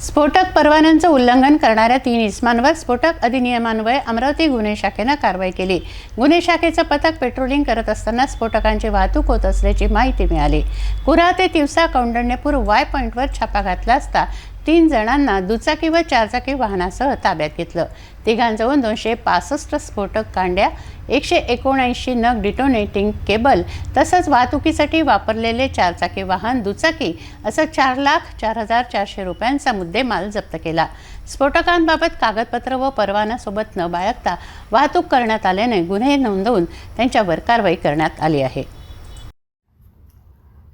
स्फोटक परवान्यांचं उल्लंघन करणाऱ्या तीन इसमांवर स्फोटक अधिनियमान्वये अमरावती गुन्हे शाखेनं कारवाई केली. गुन्हे शाखेचं पथक पेट्रोलिंग करत असताना स्फोटकांची वाहतूक होत असल्याची माहिती मिळाली. कुरा ते तिवसा कौंडण्यपूर वाय पॉईंटवर छापा घातला असता तीन जणांना दुचाकी व चारचाकी वाहनासह ताब्यात घेतलं. तिघांजवळून दोनशे पासष्ट स्फोटक कांड्या एकशे एकोणऐंशी नग डिटोनेटिंग केबल तसंच वाहतुकीसाठी वापरलेले चारचाकी वाहन दुचाकी असं चार लाख चार हजार चारशे रुपयांचा मुद्देमाल जप्त केला. स्फोटकांबाबत कागदपत्र व परवानासोबत न बाळगता वाहतूक करण्यात आल्याने गुन्हे नोंदवून त्यांच्यावर कारवाई करण्यात आली आहे.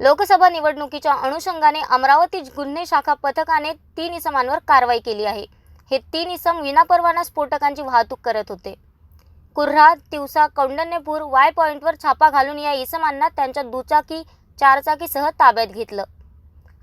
लोकसभा निवडणुकीच्या अनुषंगाने अमरावती गुन्हे शाखा पथकाने तीन इसमांवर कारवाई केली आहे. हे तीन इसम विनापरवाना स्फोटकांची वाहतूक करत होते. कुर्हा तिवसा कौंडण्यपूर वाय पॉईंटवर छापा घालून या इसमांना त्यांच्या दुचाकी चारचाकीसह ताब्यात घेतलं.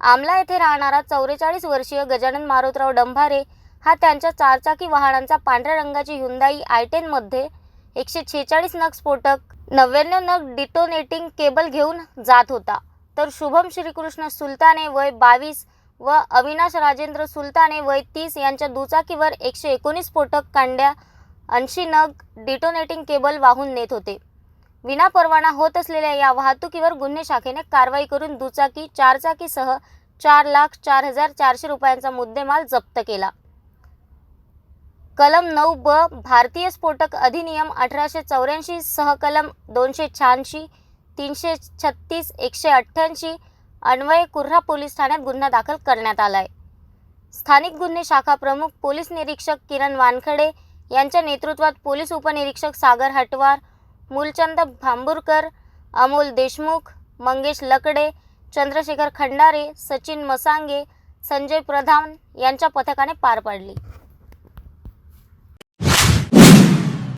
आमला येथे राहणारा चौवेचाळीस वर्षीय गजानन मारुतराव डंभारे हा त्यांच्या चारचाकी वाहनांचा पांढऱ्या रंगाची हुंदाई आय टेनमध्ये एकशे छेचाळीस नग स्फोटक नव्याण्णव नग डिटोनेटिंग केबल घेऊन जात होता. तर शुभम श्रीकृष्ण सुलताने वय बावीस व अविनाश राजेंद्र सुलताने वय तीस यांच्या दुचाकीवर एकशे एकोणीस स्फोटक कांड्या ऐंशी नग डिटोनेटिंग केबल वाहून नेत होते. विनापरवाना होत असलेल्या या वाहतुकीवर गुन्हे शाखेने कारवाई करून दुचाकी चारचाकीसह चार लाख चार हजार चारशे रुपयांचा मुद्देमाल जप्त केला. कलम नऊ ब भारतीय स्फोटक अधिनियम अठराशे चौऱ्याऐंशी सह कलम दोनशे शहाऐंशी तीनशे छत्तीस एकशे अठ्ठ्याऐंशी अन्वये कुर्हा पोलीस ठाण्यात गुन्हा दाखल करण्यात आला आहे स्थानिक गुन्हे शाखा प्रमुख पोलीस निरीक्षक किरण वानखडे यांच्या नेतृत्वात पोलीस उपनिरीक्षक सागर हटवार मूलचंद भांबुरकर अमोल देशमुख मंगेश लकडे चंद्रशेखर खंडारे सचिन मसांगे संजय प्रधान यांच्या पथकाने पार पाडली.